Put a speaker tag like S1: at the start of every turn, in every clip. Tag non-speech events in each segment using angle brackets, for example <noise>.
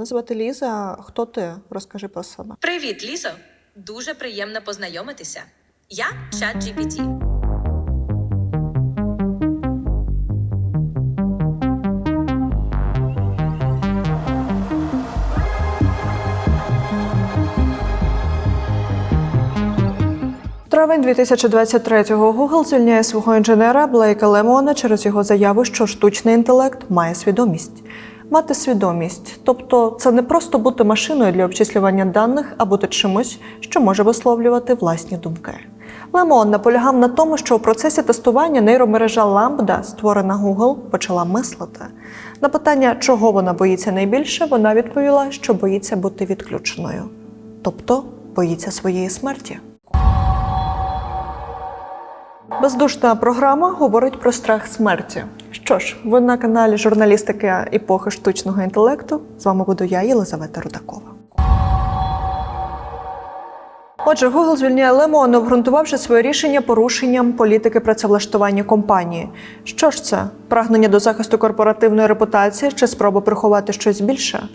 S1: мене звати Ліза. Хто ти? Розкажи про себе.
S2: Привіт, Лізо! Дуже приємно познайомитися. Я ChatGPT.
S1: Травень 2023-го Google звільняє свого інженера Блейка Лемона через його заяву, що штучний інтелект має свідомість. Мати свідомість, тобто це не просто бути машиною для обчислювання даних, а бути чимось, що може висловлювати власні думки. Лемон наполягав на тому, що у процесі тестування нейромережа Lambda, створена Google, почала мислити. На питання, чого вона боїться найбільше, вона відповіла, що боїться бути відключеною, тобто боїться своєї смерті. Бездушна програма говорить про страх смерті. Що ж, ви на каналі журналістики епохи штучного інтелекту. З вами буду я, Єлизавета Рудакова. Отже, Google звільняє Лемона, обґрунтувавши своє рішення порушенням політики працевлаштування компанії. Що ж це? Прагнення до захисту корпоративної репутації чи спроба приховати щось більше?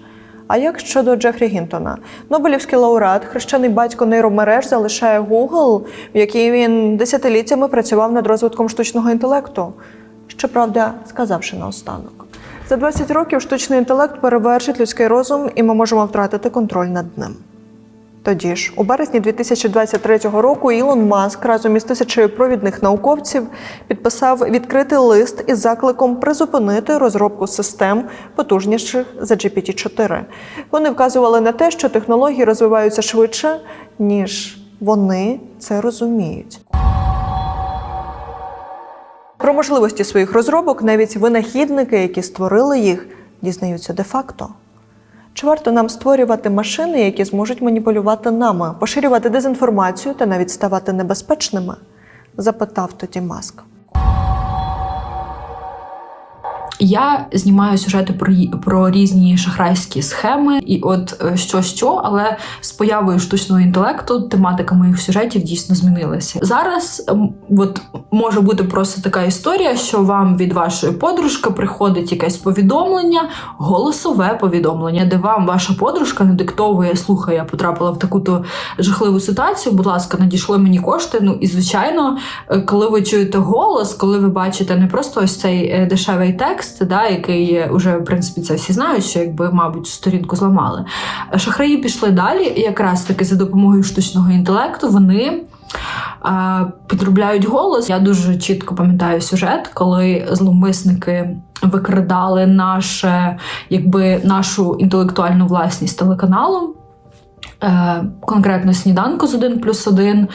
S1: А як щодо Джефрі Гінтона? Нобелівський лауреат, хрещений батько нейромереж, залишає Google, в якій він десятиліттями працював над розвитком штучного інтелекту. Щоправда, сказавши наостанок. За 20 років штучний інтелект перевершить людський розум, і ми можемо втратити контроль над ним. Тоді ж, у березні 2023 року Ілон Маск разом із тисячею провідних науковців підписав відкритий лист із закликом призупинити розробку систем потужніших за GPT-4. Вони вказували на те, що технології розвиваються швидше, ніж вони це розуміють. Про можливості своїх розробок навіть винахідники, які створили їх, дізнаються де-факто. Чи варто нам створювати машини, які зможуть маніпулювати нами, поширювати дезінформацію та навіть ставати небезпечними? запитав тоді Маск.
S3: Я знімаю сюжети про, про різні шахрайські схеми, і от е, що що, але з появою штучного інтелекту тематика моїх сюжетів дійсно змінилася. Зараз ем, от може бути просто така історія, що вам від вашої подружки приходить якесь повідомлення, голосове повідомлення, де вам ваша подружка надиктовує, слухай, я потрапила в таку-то жахливу ситуацію. Будь ласка, надійшли мені кошти. Ну і звичайно, е, коли ви чуєте голос, коли ви бачите не просто ось цей е, дешевий текст, да, який вже в принципі це всі знають, що якби, мабуть, сторінку зламали. Шахраї пішли далі, і якраз таки за допомогою штучного інтелекту вони. Підробляють голос. Я дуже чітко пам'ятаю сюжет, коли зловмисники викрадали наше, якби нашу інтелектуальну власність телеканалу, е, конкретно сніданку з 1 плюс 1.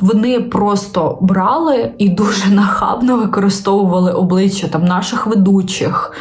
S3: Вони просто брали і дуже нахабно використовували обличчя там наших ведучих,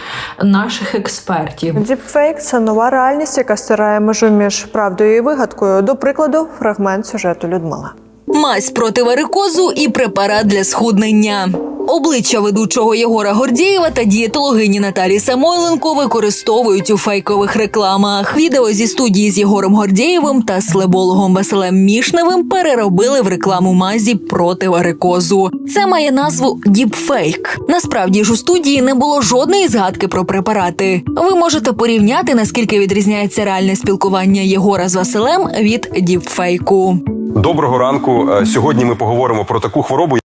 S3: наших експертів.
S1: Діпфейк це нова реальність, яка стирає межу між правдою і вигадкою. До прикладу, фрагмент сюжету Людмила.
S4: Мазь проти варикозу і препарат для схуднення. Обличчя ведучого Єгора Гордієва та дієтологині Наталі Самойленко використовують у фейкових рекламах. Відео зі студії з Єгором Гордієвим та слебологом Василем Мішневим переробили в рекламу мазі проти варикозу. Це має назву діпфейк. Насправді ж у студії не було жодної згадки про препарати. Ви можете порівняти наскільки відрізняється реальне спілкування Єгора з Василем від діпфейку.
S5: Доброго ранку. Е, Сьогодні ми поговоримо про таку хворобу.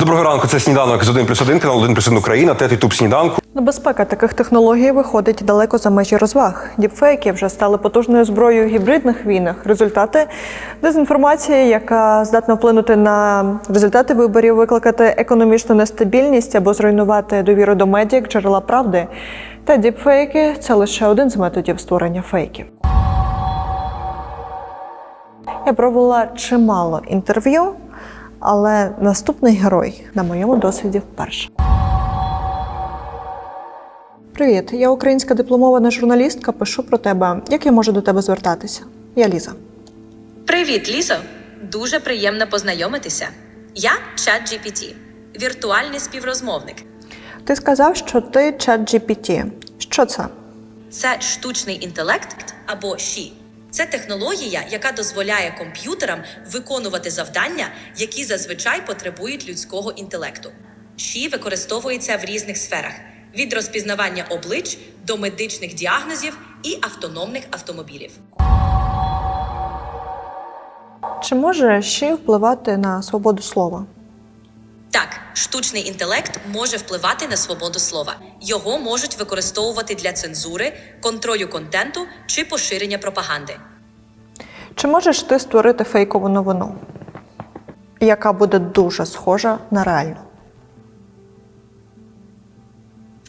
S5: Доброго ранку, це сніданок з 1 плюс 1, канал 1 плюс 1 Україна, тет Ютуб сніданку.
S1: Небезпека таких технологій виходить далеко за межі розваг. Діпфейки вже стали потужною зброєю в гібридних війнах. Результати дезінформація, яка здатна вплинути на результати виборів, викликати економічну нестабільність або зруйнувати довіру до медіа як джерела правди. Та діпфейки це лише один з методів створення фейків. Я провела чимало інтерв'ю, але наступний герой на моєму досвіді вперше. Привіт, я українська дипломована журналістка. Пишу про тебе. Як я можу до тебе звертатися? Я Ліза.
S2: Привіт, Лізо! Дуже приємно познайомитися. Я ChatGPT, віртуальний співрозмовник.
S1: Ти сказав, що ти чат GPT. Що це?
S2: Це штучний інтелект або ШІ. Це технологія, яка дозволяє комп'ютерам виконувати завдання, які зазвичай потребують людського інтелекту. ШІ використовується в різних сферах: від розпізнавання облич до медичних діагнозів і автономних автомобілів.
S1: Чи може ще впливати на свободу слова?
S2: Штучний інтелект може впливати на свободу слова. Його можуть використовувати для цензури, контролю контенту чи поширення пропаганди.
S1: Чи можеш ти створити фейкову новину, яка буде дуже схожа на реальну?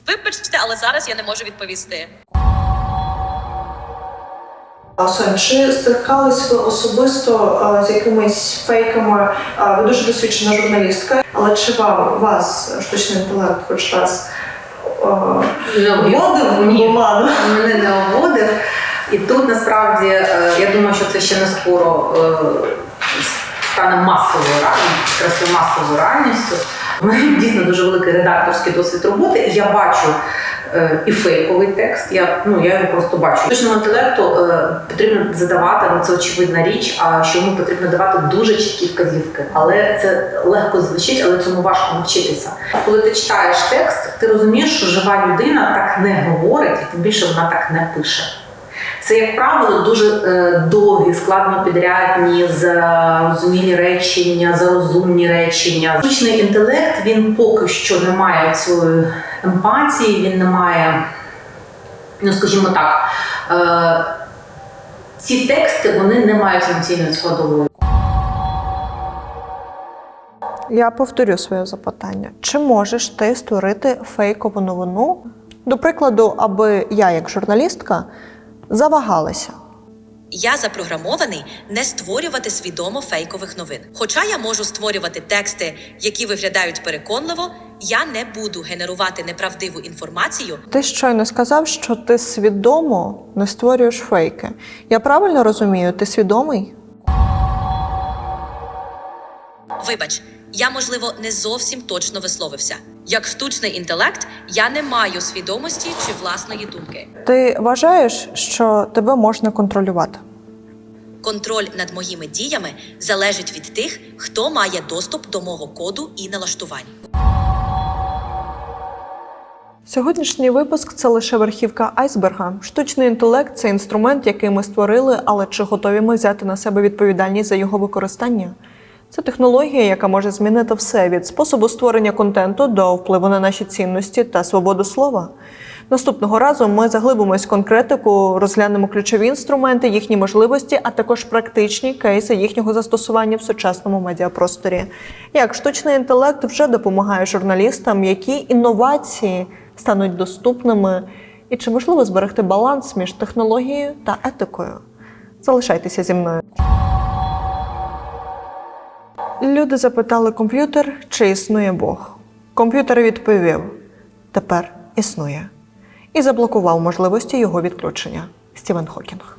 S2: Вибачте, але зараз я не можу відповісти.
S1: Сонь, чи стикались ви особисто з якимись фейками? Ви дуже досвідчена журналістка, але чи вам вас штучний інтелект хоч раз обводив
S6: Ні.
S1: оману?
S6: мене не обводив. І тут насправді е, я думаю, що це ще не скоро е, стане масовою реальністю, масовою реальністю. Мене <laughs> дійсно дуже великий редакторський досвід роботи, і я бачу е, і фейковий текст. Я ну я його просто бачу. Штучному інтелекту е, потрібно задавати, ну це очевидна річ, а що йому потрібно давати дуже чіткі вказівки. Але це легко звучить, але цьому важко навчитися. Коли ти читаєш текст, ти розумієш, що жива людина так не говорить, і тим більше вона так не пише. Це, як правило, дуже е, довгі, складно підрядні, зрозумілі речення, зарозумні речення. Штучний інтелект він поки що не має цієї емпатії, він не має, ну скажімо так, е, ці тексти вони не мають емоційної складової.
S1: Я повторю своє запитання: чи можеш ти створити фейкову новину? До прикладу, аби я, як журналістка, завагалася.
S2: Я запрограмований не створювати свідомо фейкових новин. Хоча я можу створювати тексти, які виглядають переконливо, я не буду генерувати неправдиву інформацію
S1: Ти щойно сказав, що ти свідомо не створюєш фейки. Я правильно розумію, ти свідомий?
S2: Вибач, я можливо не зовсім точно висловився. Як штучний інтелект, я не маю свідомості чи власної думки.
S1: Ти вважаєш, що тебе можна контролювати?
S2: Контроль над моїми діями залежить від тих, хто має доступ до мого коду і налаштувань.
S1: Сьогоднішній випуск це лише верхівка айсберга. Штучний інтелект це інструмент, який ми створили, але чи готові ми взяти на себе відповідальність за його використання? Це технологія, яка може змінити все від способу створення контенту до впливу на наші цінності та свободу слова. Наступного разу ми заглибимось в конкретику, розглянемо ключові інструменти, їхні можливості, а також практичні кейси їхнього застосування в сучасному медіапросторі. Як штучний інтелект вже допомагає журналістам, які інновації стануть доступними, і чи можливо зберегти баланс між технологією та етикою? Залишайтеся зі мною. Люди запитали комп'ютер, чи існує Бог. Комп'ютер відповів: тепер існує. І заблокував можливості його відключення. Стівен Хокінг.